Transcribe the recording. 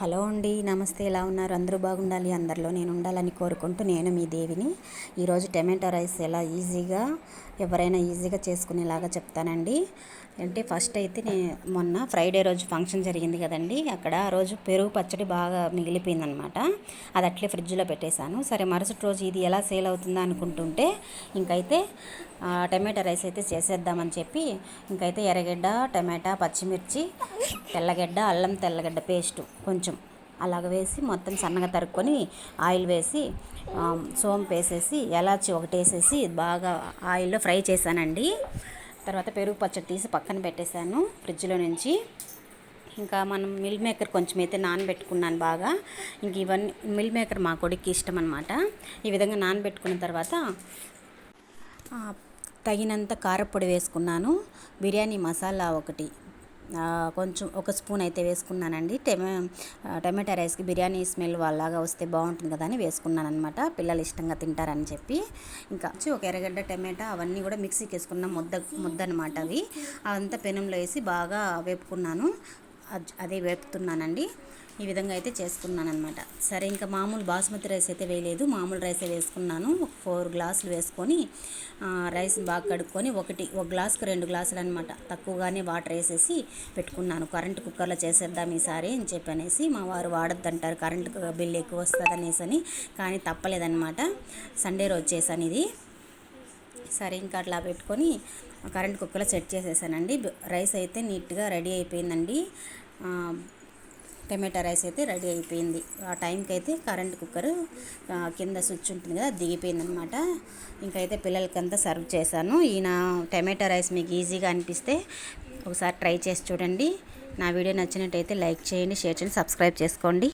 Hello అండి నమస్తే. ఎలా ఉన్నారు? అందరూ బాగుండాలి. అందరిలో నేను ఉండాలని కోరుకుంటూ నేను మీ దేవిని. ఈరోజు టమాటో రైస్ ఎలా ఈజీగా ఎవరైనా ఈజీగా చేసుకునేలాగా చెప్తానండి. అంటే ఫస్ట్ అయితే నేను మొన్న ఫ్రైడే రోజు ఫంక్షన్ జరిగింది కదండి. అక్కడ ఆ రోజు పెరుగు పచ్చడి బాగా మిగిలిపోయిందనమాట. అది అట్లే ఫ్రిడ్జ్లో పెట్టేశాను. సరే మరుసటి రోజు ఇది ఎలా సేల్ అవుతుందా అనుకుంటుంటే ఇంకైతే టమాటా రైస్ అయితే చేసేద్దామని చెప్పి ఇంకైతే ఎర్రగడ్డ టమాటా పచ్చిమిర్చి తెల్లగడ్డ అల్లం తెల్లగడ్డ పేస్టు కొంచెం. అలాగ వేసి మొత్తం సన్నగా తరుక్కొని ఆయిల్ వేసి సోంపు వేసేసి ఎలాచి ఒకటి వేసేసి బాగా ఆయిల్లో ఫ్రై చేశానండి. తర్వాత పెరుగు పచ్చడి తీసి పక్కన పెట్టేశాను ఫ్రిడ్జ్లో నుంచి. ఇంకా మనం మిల్ మేకర్ కొంచెం అయితే నానబెట్టుకున్నాను బాగా. ఇంక ఇవన్నీ మిల్ మేకర్ మా కొడుక్కి ఇష్టం అనమాట ఈ విధంగా నానబెట్టుకున్న తర్వాత తగినంత కారపొడి వేసుకున్నాను. బిర్యానీ మసాలా ఒకటి. కొంచెం ఒక స్పూన్ అయితే వేసుకున్నానండి. టెమా టమాటా రైస్కి బిర్యానీ స్మెల్ వాళ్ళలాగా వస్తే బాగుంటుంది కదా అని వేసుకున్నాను అనమాట పిల్లలు ఇష్టంగా తింటారని చెప్పి. ఇంకా ఒక ఎర్రగడ్డ టమాటా అవన్నీ కూడా మిక్సీకి వేసుకున్న ముద్ద ముద్ద అనమాట అవి. అదంతా పెనంలో వేసి బాగా వేపుకున్నాను. అదే వేపుతున్నానండి. ఈ విధంగా అయితే చేసుకున్నాను అనమాట సరే ఇంకా మామూలు బాస్మతి రైస్ అయితే వేయలేదు. మామూలు రైసే వేసుకున్నాను. ఫోర్ గ్లాసులు వేసుకొని రైస్ బాగా కడుక్కొని ఒకటి ఒక గ్లాస్కి రెండు గ్లాసులు అనమాట తక్కువగానే వాటర్ వేసేసి పెట్టుకున్నాను. కరెంట్ కుక్కర్లో చేసేద్దాం ఈసారి అని చెప్పి అనేసి మా వారు వాడద్దంటారు. కరెంట్ బిల్ ఎక్కువ వస్తుంది అనేసి అని కానీ తప్పలేదన్నమాట. సండే రోజు చేశాను ఇది. సరే ఇంకా అట్లా పెట్టుకొని కరెంట్ కుక్కర్లో సెట్ చేసేసానండి. రైస్ అయితే నీట్గా రెడీ అయిపోయిందండి. టమాటా రైస్ అయితే రెడీ అయిపోయింది. ఆ టైంకి అయితే కరెంట్ కుక్కర్ కింద స్విచ్ ఉంటుంది కదా దిగిపోయింది అనమాట ఇంకైతే పిల్లలకంతా సర్వ్ చేశాను. ఈయన టమాటా రైస్ మీకు ఈజీగా అనిపిస్తే ఒకసారి ట్రై చేసి చూడండి. నా వీడియో నచ్చినట్టయితే లైక్ చేయండి షేర్ చేయండి సబ్స్క్రైబ్ చేసుకోండి.